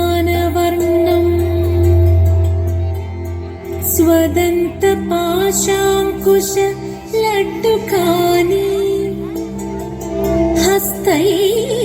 चन्द्रसमानवर्णम् स्वदन्तपाशाङ्कुश लड्डुकानि हस्तैः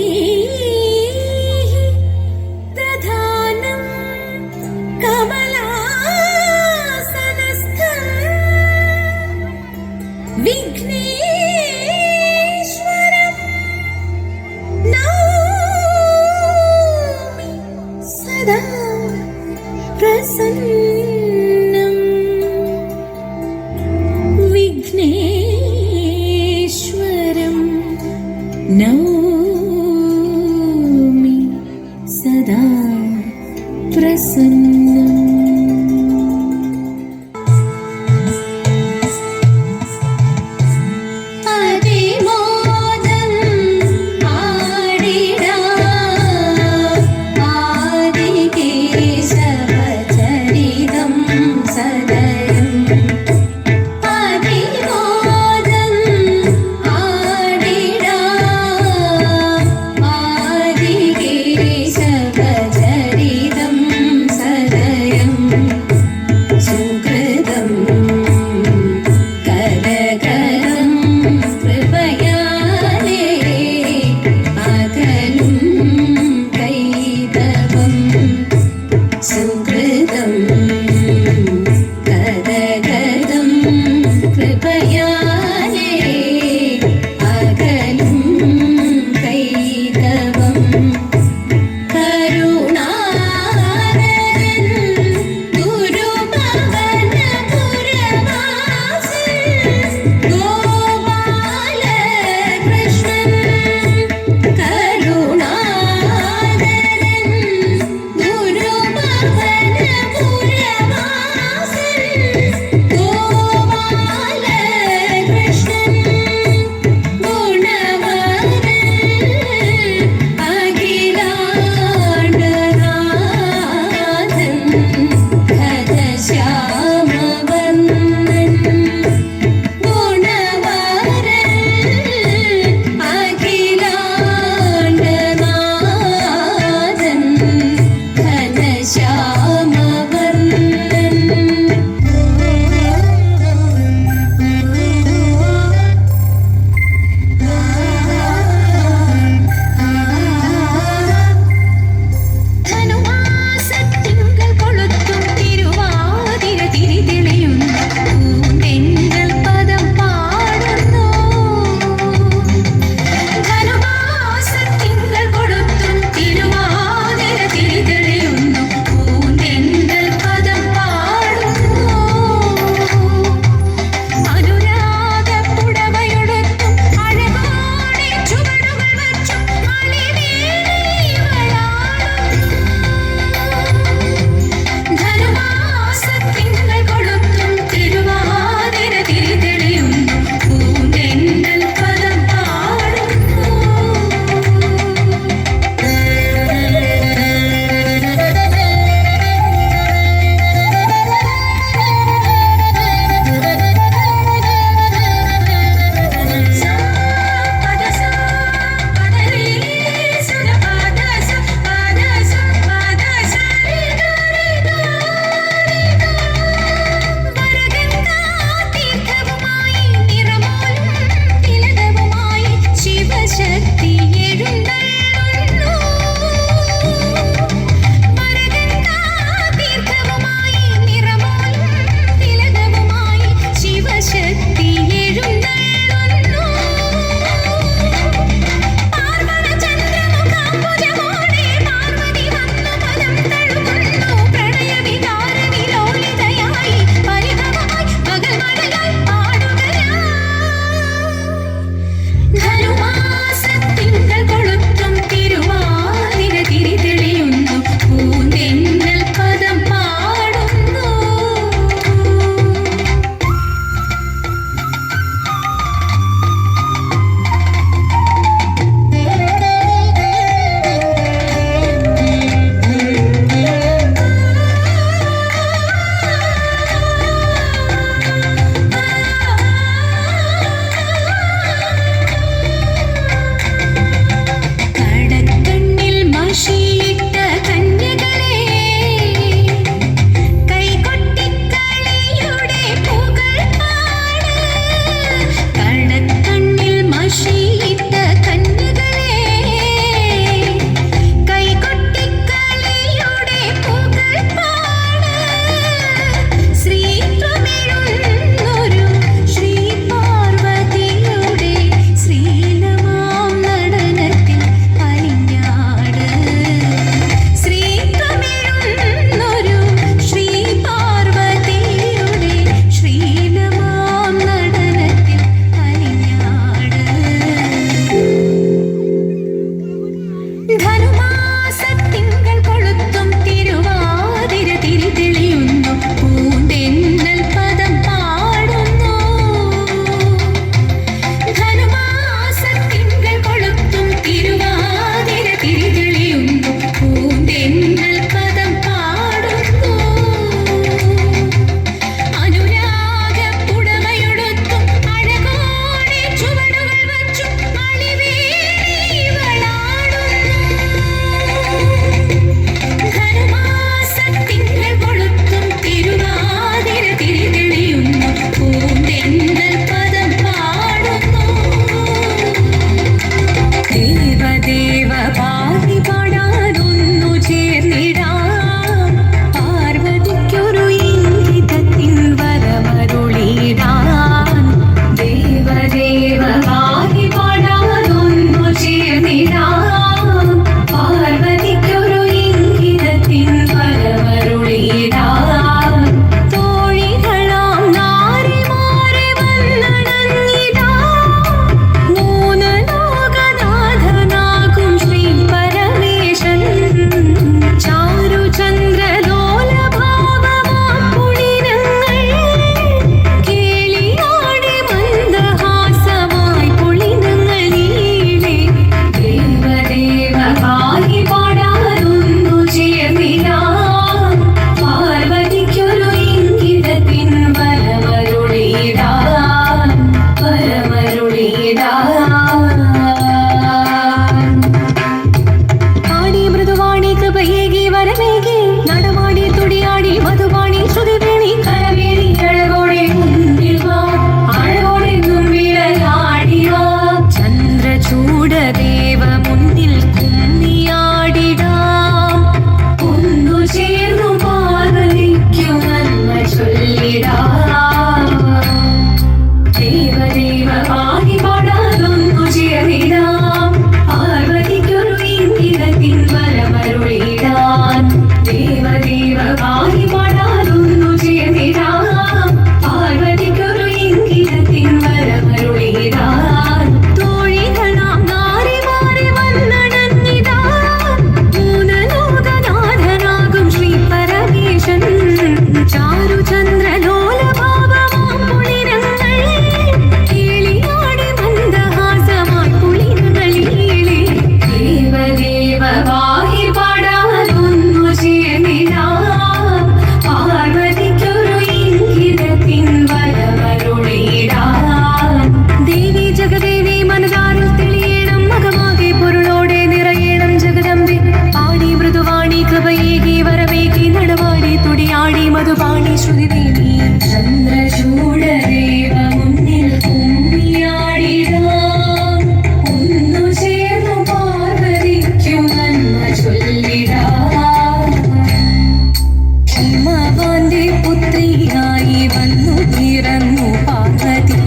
വന്നു പിറന്നു പാർവതി.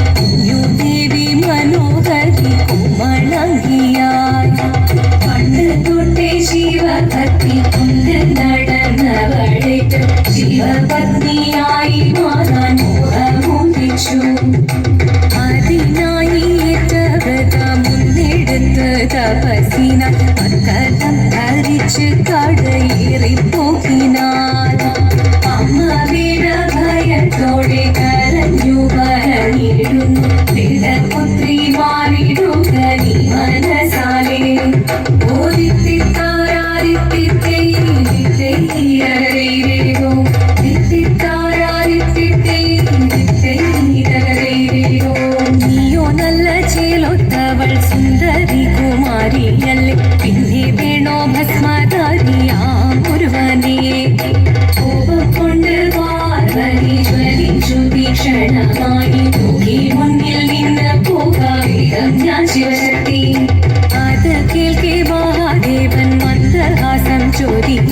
യുദേവി മനോഹരി കോമളങ്ങിയായി പണ്ട് തൊട്ടേ ശിവഭക്തി കൊണ്ട് നടന്നവളേറ്റു. ശിവപത്നിയായി മാറാൻ മോഹമോദിച്ചു. അതിനായി ഏറ്റവത മുന്നെടുത്ത് തപസിന പോകാം ഞാൻ ശിവശക്തി അത് കേൾക്കെ മഹാദേവൻ മന്ദഹാസം ചോദിക്കവേ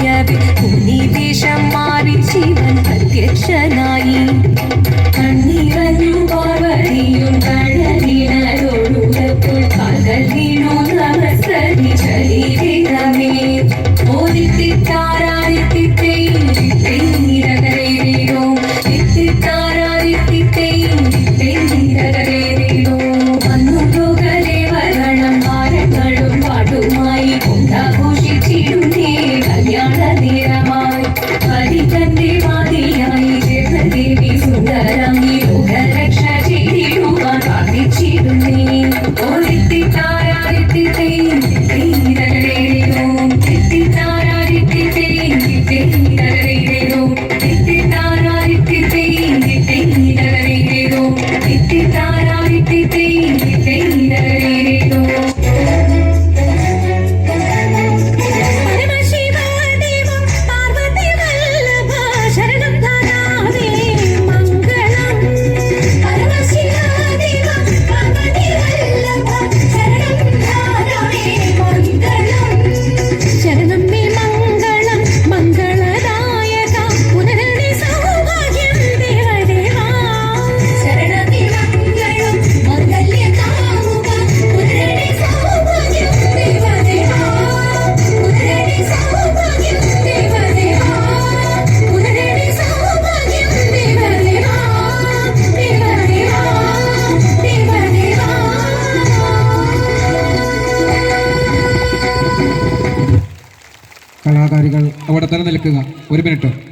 നിൽക്കുക ഒരു മിനിറ്റ്.